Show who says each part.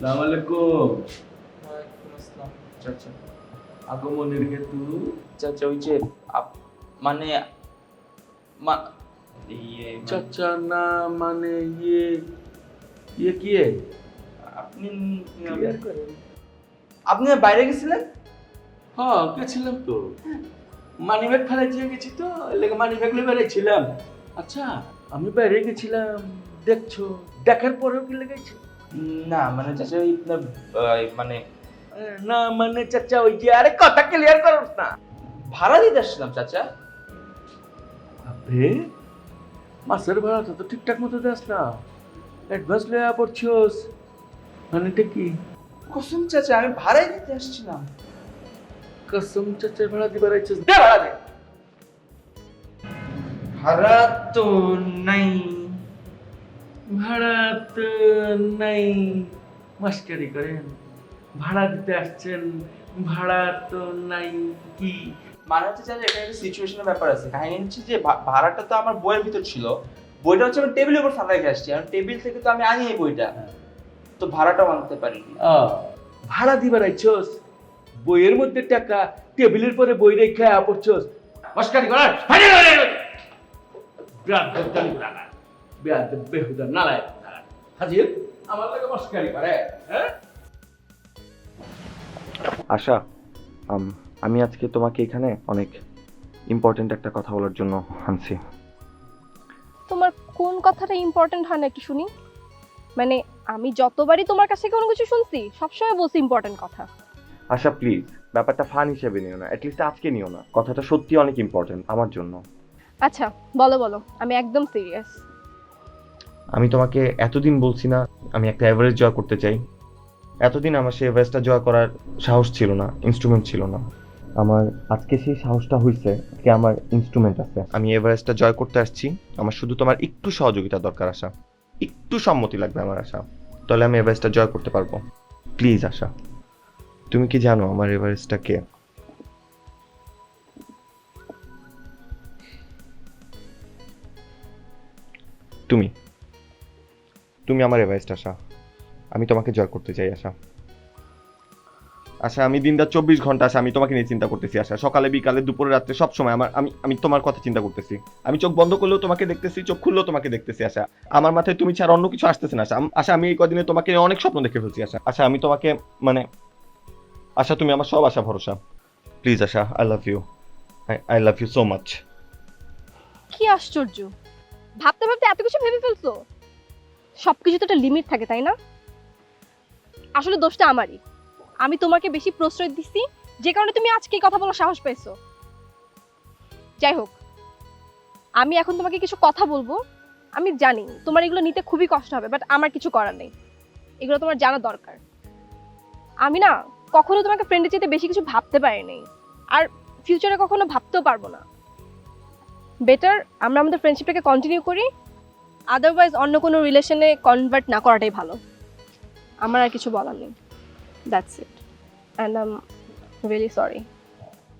Speaker 1: সালাম আলাইকুম।
Speaker 2: চাচা
Speaker 1: আগমনের হেতু?
Speaker 2: চাচা ওই যে মানে মা- ইয়ে মানে-
Speaker 1: চাচা না মানে ইয়ে ইয়ে কি
Speaker 2: আপনি আপনি বাইরে গেছিলেন?
Speaker 1: হ্যাঁ গেছিলাম তো। মানি ব্যাগ ফেলে দিয়ে গেছি তো লেগে মানি ব্যাগ নিয়ে বেড়াইছিলাম আচ্ছা আমি বাইরে গেছিলাম দেখছ। দেখার পরেও কি লেগেছে?
Speaker 2: না মানে চাচা ওই মানে
Speaker 1: না মানে চাচা ওই যে আরে কথা ক্লিয়ার করো না।
Speaker 2: ভাড়া দিতে আসছিলাম চাচা।
Speaker 1: আবে মাসের ভাড়াটা তো ঠিকঠাক মতো দাস না। অ্যাডভান্স লয়া পড়ছোস। মানেটা কি?
Speaker 2: কসম চাচা আমি ভাড়াই দিতে আসছিলাম।
Speaker 1: কসম চাচার ভাড়া দিবার আইছিস দে ভাড়া দে।
Speaker 2: ভাড়া তো নাই।
Speaker 1: ভাড়া তো নাই মাস্টারি করেন ভাড়া দিতে আসছেন ভাড়া তো নাই কি?
Speaker 2: মানে হচ্ছে চাচা এটা একটা সিচুয়েশনের ব্যাপার আছে। কাহিনী হচ্ছে যে ভাড়াটা তো আমার বইয়ের ভিতর ছিল। বইটা হচ্ছে আমি টেবিলের উপর ফাঁকা রেখে আসছি টেবিল থেকে তো আমি আনি এই বইটা। তো ভাড়াটাও আনতে পারিনি।
Speaker 1: ভাড়া দিবার আইছস? বইয়ের মধ্যে টাকা টেবিলের পরে বই রেখে পড়ছস মাস্টারি করার? বেহুদা নালায় হাজির? আমার লাগে করে হ্যাঁ?
Speaker 3: আশা আমি আজকে তোমাকে এখানে অনেক ইম্পর্ট্যান্ট একটা কথা বলার জন্য আনছি।
Speaker 4: তোমার কোন কথাটা ইম্পর্টেন্ট হয় না একটু শুনি? মানে আমি যতবারই তোমার কাছে কোনো কিছু শুনছি সবসময় বলছি ইম্পর্টেন্ট কথা।
Speaker 3: আশা প্লিজ ব্যাপারটা ফান হিসেবে নিও না অ্যাটলিস্ট আজকে নিও না। কথাটা সত্যি অনেক ইম্পর্ট্যান্ট আমার জন্য।
Speaker 4: আচ্ছা বলো বলো আমি একদম সিরিয়াস
Speaker 3: আমি তোমাকে এতদিন বলছি না আমি একটা অ্যাভারেজ জয় করতে চাই। এতদিন আমার সেই এভারেজটা জয় করার সাহস ছিল না ইনস্ট্রুমেন্ট ছিল না। আমার আজকে সেই সাহসটা হয়েছে কি আমার ইনস্ট্রুমেন্ট আছে। আমি এভারেজটা জয় করতে আসছি আমার শুধু তোমার একটু সহযোগিতা দরকার আশা। একটু সম্মতি লাগবে আমার আশা। তাহলে আমি এভারেজটা জয় করতে পারব। প্লিজ আশা। তুমি কি জানো আমার এভারেজটা কে? তুমি। তুমি আমার এভারেস্ট আশা। আমি তোমাকে জয় করতে চাই, আশা। আশা, আমি দিনটা চব্বিশ ঘণ্টা, আশা, আমি তোমাকে নিয়ে চিন্তা করতেছি, আশা। সকালে, বিকালে, দুপুরে, রাত্রে, সব সময় আমার, আমি আমি তোমার কথা চিন্তা করতেছি। আমি চোখ বন্ধ করলেও তোমাকে দেখতেছি, চোখ খুললেও তোমাকে দেখতেছি, আশা। আমার মাথায় তুমি ছাড়া অন্য কিছু আসতেছে না, আশা। আশা, আমি এই কদিনে তোমাকে অনেক স্বপ্ন দেখে ফেলছি, আশা। আশা, আমি তোমাকে মানে আশা, তুমি আমার সব আশা, ভরসা। Please, Asha I love you I love you so much
Speaker 4: কি আশ্চর্য! ভাবতে ভাবতে এত কিছু ভেবে ফেলছো? সবকিছু তো একটা লিমিট থাকে, তাই না? আসলে দোষটা আমারই। আমি তোমাকে বেশি প্রশ্রয় দিচ্ছি যে কারণে তুমি আজকে কথা বলার সাহস পেয়েছ। যাই হোক, আমি এখন তোমাকে কিছু কথা বলব। আমি জানি তোমার এগুলো নিতে খুবই কষ্ট হবে বাট আমার কিছু করার নেই। এগুলো তোমার জানা দরকার। আমি না কখনো তোমাকে ফ্রেন্ডের চাইতে বেশি কিছু ভাবতে পারিনি আর ফিউচারে কখনো ভাবতেও পারব না। বেটার আমরা আমাদের ফ্রেন্ডশিপটাকে কন্টিনিউ করি আদারওয়াইজ অন্য কোনো রিলেশনে কনভার্ট না করাটাই ভালো। আমার আর কিছু বলার নেই। That's it and I'm really sorry